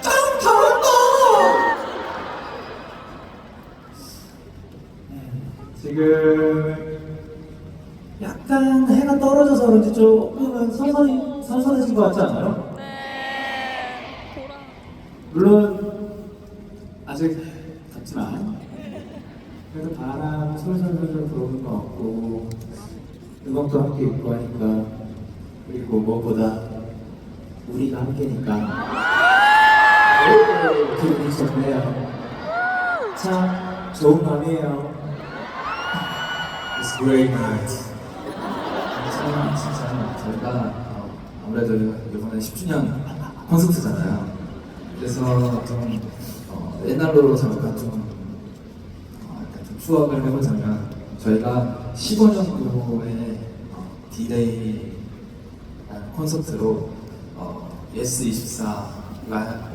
짱 잘한다. 지금 약간 해가 떨어져서 그런지 조금은 선선히, 선선해진 것 같지 않아요? 네. 보라. 물론 아직 덥지만 그래도 바람 솔솔솔솔 불어오는 것 같고 음악도 함께 있고 하니까 그리고 무엇보다 함께니까 오, 기분이 좋네요 참 좋은 밤이에요 It's great night. 진짜, 진짜 저희가 어, 아무래도 이번에 10주년 콘서트잖아요. 그래서 좀 어, 옛날로 잠깐 좀, 어, 약간 좀 추억을 해보자면 저희가 15년도에 어, D-Day 콘서트로 어, yes24가